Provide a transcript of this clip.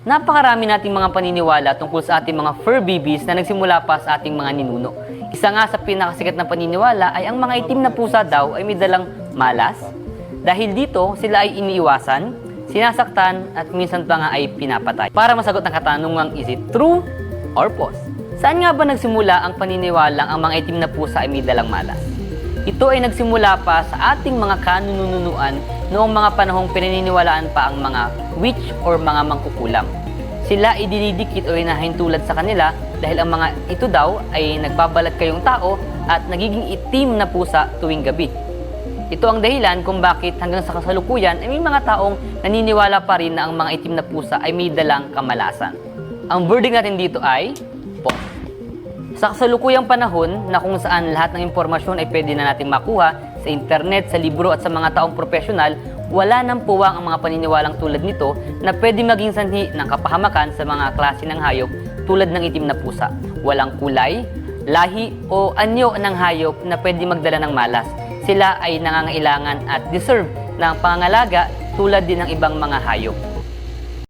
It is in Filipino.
Napakarami nating mga paniniwala tungkol sa ating mga fur babies na nagsimula pa sa ating mga ninuno. Isa nga sa pinakasikat na paniniwala ay ang mga itim na pusa daw ay may dalang malas. Dahil dito, sila ay iniiwasan, sinasaktan at minsan pa nga ay pinapatay. Para masagot ang katanungang is it true or false? Saan nga ba nagsimula ang paniniwalang ang mga itim na pusa ay may dalang malas? Ito ay nagsimula pa sa ating mga kanununuan noong mga panahong pinaniniwalaan pa ang mga witch or mga mangkukulam. Sila ay dinidikit o hinahintulad sa kanila dahil ang mga ito daw ay nagbabalat kayong tao at nagiging itim na pusa tuwing gabi. Ito ang dahilan kung bakit hanggang sa kasalukuyan ay may mga taong naniniwala pa rin na ang mga itim na pusa ay may dalang kamalasan. Ang verdict natin dito ay false. Sa kasalukuyang panahon na kung saan lahat ng impormasyon ay pwede na nating makuha sa internet, sa libro at sa mga taong profesional, wala nang puwang ang mga paniniwalang tulad nito na pwede maging sanhi ng kapahamakan sa mga klase ng hayop tulad ng itim na pusa. Walang kulay, lahi o anyo ng hayop na pwede magdala ng malas. Sila ay nangangailangan at deserve ng pangangalaga tulad din ng ibang mga hayop.